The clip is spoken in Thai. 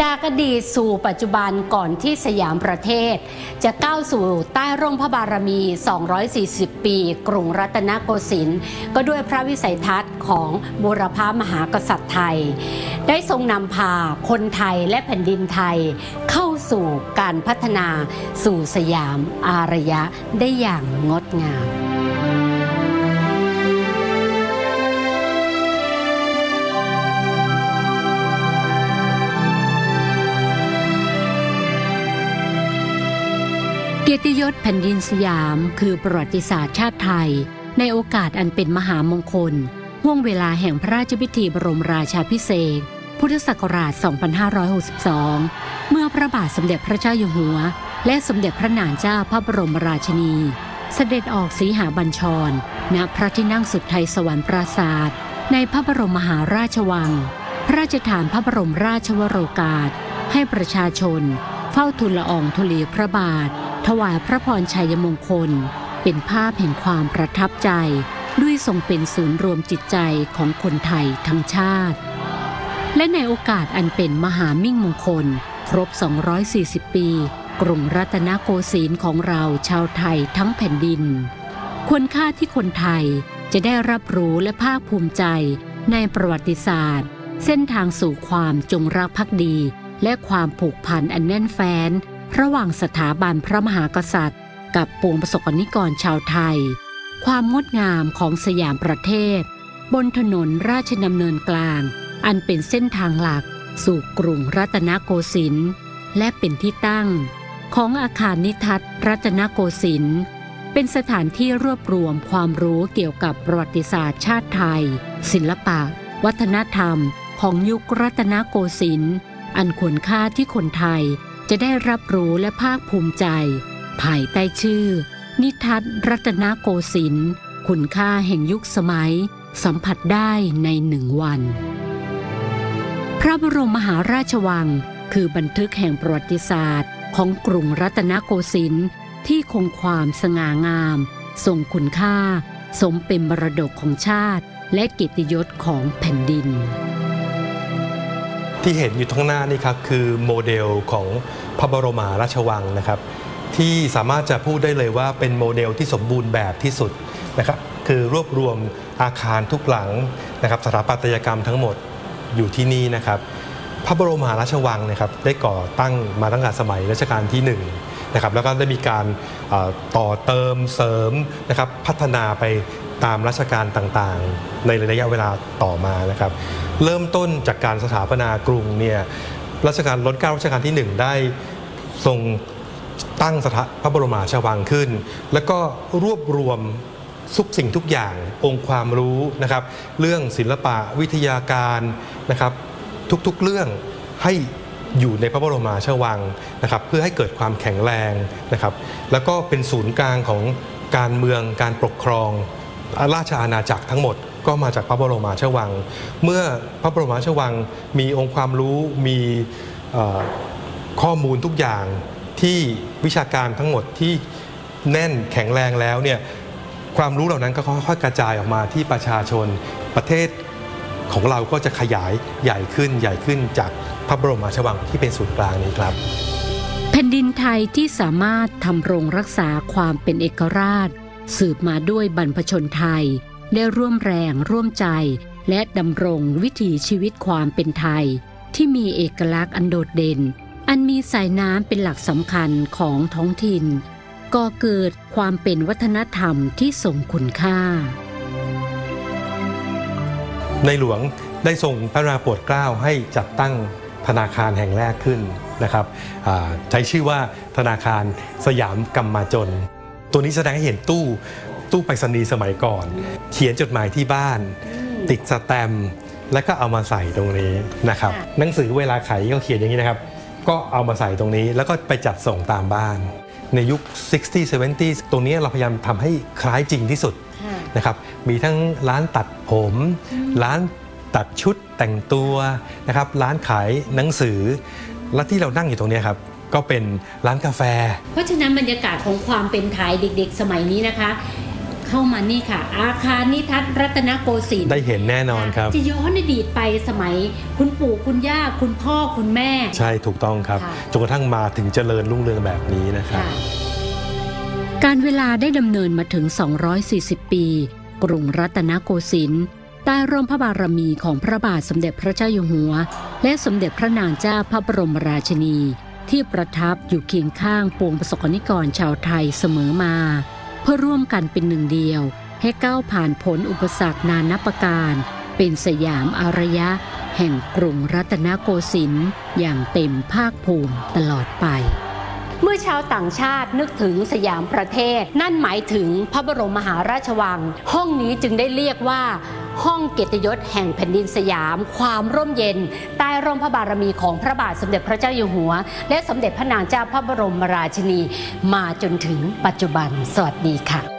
จากอดีตสู่ปัจจุบันก่อนที่สยามประเทศ จะก้าวสู่ใต้ร่มพระบารมี 240 ปี กรุงรัตนโกสินทร์ก็ด้วยพระวิสัยทัศน์ของบุรพามหากษัตริย์ไทย ได้ทรงนำพาคนไทยและแผ่นดินไทย เข้าสู่การพัฒนาสู่สยามอารยะได้อย่างงดงาม ศแผ่นดินสยามคือประวัติศาสตร์ชาติไทย ในโอกาสอันเป็นมหามงคลห่วงเวลาแห่งพระราชพิธีบรมราชาพิเศษพุทธศักราช 2562 เมื่อพระบาทสมเด็จพระเจ้าอยู่หัว และสมเด็จพระนางเจ้าพระบรมราชินี เสด็จออกสีหาบัญชร ณ พระที่นั่งสุดไทยสวรรค์ปราศาสตร์ในพระบรมมหาราชวัง พระราชทานพระบรมราชวโรกาส ให้ประชาชน เฝ้าทูลละอองธุลีพระบาท ถวายพระพรชัยมงคล เป็นภาพแห่งความประทับใจ ด้วยทรงเป็นศูนย์รวมจิตใจของคนไทยทั้งชาติ และในโอกาสอันเป็นมหามิ่งมงคล ครบ 240 ปี กรุงรัตนโกสินทร์ของเราชาวไทยทั้งแผ่นดินควรค่าที่คนไทยจะได้รับรู้และภาคภูมิใจในประวัติศาสตร์ เส้นทางสู่ความจงรักภักดี และความผูกพันอันแน่นแฟ้น ระหว่างสถาบันพระมหากษัตริย์ กับปวงประสบนิกรชาวไทย ความงดงามของสยามประเทศ บนถนนราชดำเนินกลาง อันเป็นเส้นทางหลักสู่กรุงรัตนโกสินทร์และเป็นที่ตั้ง ของอาคารนิทัศน์รัตนโกสินทร์เป็นสถานที่รวบรวมความรู้เกี่ยวกับประวัติศาสตร์ชาติไทย ศิลปะ วัฒนธรรม ของยุครัตนโกสินทร์อันควรค่าที่คนไทย จะได้รับรู้และภาคภูมิใจ ภายใต้ชื่อ นิทัศน์รัตนโกสินทร์คุณค่าแห่งยุคสมัย สัมผัสได้ในหนึ่งวัน พระบรมมหาราชวัง คือบันทึกแห่งประวัติศาสตร์ ของกรุงรัตนโกสินทร์ที่คงความสง่างามทรงคุณค่า สมเป็นมรดกของชาติ และเกียรติยศของแผ่นดิน ที่เห็นอยู่ข้างหน้านี่ครับคือโมเดลของพระบรมาราชวังนะครับ ที่สามารถจะพูดได้เลยว่าเป็นโมเดลที่สมบูรณ์แบบที่สุดนะครับคือรวบรวมอาคารทุกหลังนะครับสถาปัตยกรรมทั้งหมดอยู่ที่นี่นะครับ พระบรมมหาราชวังนะครับได้ก่อตั้งมาตั้งแต่สมัยรัชกาลที่ 1 นะครับแล้วก็ได้มีการต่อเติมเสริมนะครับพัฒนาไปตามรัชกาลต่างๆ ในระยะเวลาต่อมานะครับ เริ่มต้นจากการสถาปนากรุงเนี่ยรัชกาลรัชการัชกาลที่ 1 ได้ทรงตั้งสถาพระบรมมหาราชวังขึ้น แล้วก็รวบรวมทุกสิ่งทุกอย่างองค์ความรู้นะครับ เรื่องศิลปะวิทยาการนะครับ ทุกๆเรื่องให้ อยู่ในพระบรมราชวังนะครับเพื่อให้เกิดความแข็งแรงนะครับแล้วก็เป็นศูนย์กลางของการเมืองการปกครองราชอาณาจักรทั้งหมดก็มาจากพระบรมราชวัง เมื่อพระบรมราชวังมีองค์ความรู้มีข้อมูลทุกอย่างที่วิชาการทั้งหมดที่แน่นแข็งแรงแล้วเนี่ยความรู้เหล่านั้นก็ค่อยๆกระจายออกมาที่ประชาชนประเทศ ของเราก็จะขยายใหญ่ขึ้นใหญ่ขึ้นจากพระบรมราชวังที่เป็นศูนย์กลางนี้ครับ แผ่นดินไทยที่สามารถทำรงรักษาความเป็นเอกราช สืบมาด้วยบรรพชนไทย ได้ร่วมแรงร่วมใจ และดำรงวิถีชีวิตความเป็นไทย ที่มีเอกลักษณ์อันโดดเด่น อันมีสายน้ำเป็นหลักสำคัญของท้องถิ่นก่อเกิดความเป็นวัฒนธรรมที่ทรงคุณค่า ในหลวงได้ทรงพระนาโปรดเกล้าให้จัดตั้งธนาคารแห่งแรกขึ้นนะครับอ่าใช้ชื่อว่าธนาคารสยามกรรมาจน ตัวนี้แสดงให้เห็นตู้ตู้ไปรษณีย์สมัยก่อน เขียนจดหมายที่บ้าน ติดสแตมป์แล้วก็เอามาใส่ตรงนี้นะครับค่ะหนังสือเวลาไขก็เขียนอย่างนี้นะครับ ก็เอามาใส่ตรงนี้แล้วก็ไปจัดส่งตามบ้าน ในยุค 60 70 ตรงนี้เราพยายามทำให้คล้ายจริงที่สุด นะครับมีทั้งร้านตัดผม ร้านตัดชุดแต่งตัวนะครับร้านขายหนังสือ และที่เรานั่งอยู่ตรงเนี้ยครับก็เป็นร้านกาแฟ เพราะฉะนั้นบรรยากาศของความเป็นไทยเด็กๆ สมัยนี้นะคะ เข้ามานี่ค่ะ อาคารนิทัศน์รัตนโกสินทร์ได้เห็นแน่นอนครับ จะย้อนอดีตไปสมัยคุณปู่คุณย่าคุณพ่อคุณแม่ ใช่ถูกต้องครับค่ะจนกระทั่งมาถึงเจริญรุ่งเรืองแบบนี้นะครับค่ะ การเวลาได้ดำเนินมาถึง 240 ปี กรุงรัตนโกสินทร์ใต้ร่มพระบารมีของพระบาทสมเด็จพระเจ้าอยู่หัว และสมเด็จพระนางเจ้าพระบรมราชินี ที่ประทับอยู่เคียงข้างปวงประสบกนิกรชาวไทยเสมอมา เพื่อร่วมกันเป็นหนึ่งเดียว ให้ก้าวผ่านพ้นอุปสรรคนานับประการ เป็นสยามอารยะ แห่งกรุงรัตนโกสินทร์อย่างเต็มภาคภูมิตลอดไป เมื่อชาวต่างชาตินึกถึงสยามประเทศ นั่นหมายถึงพระบรมมหาราชวัง ห้องนี้จึงได้เรียกว่าห้องเกียรติยศแห่งแผ่นดินสยาม ความร่มเย็น ใต้ร่มพระบารมีของพระบาทสมเด็จพระเจ้าอยู่หัว และสมเด็จพระนางเจ้าพระบรมราชินี มาจนถึงปัจจุบัน สวัสดีค่ะ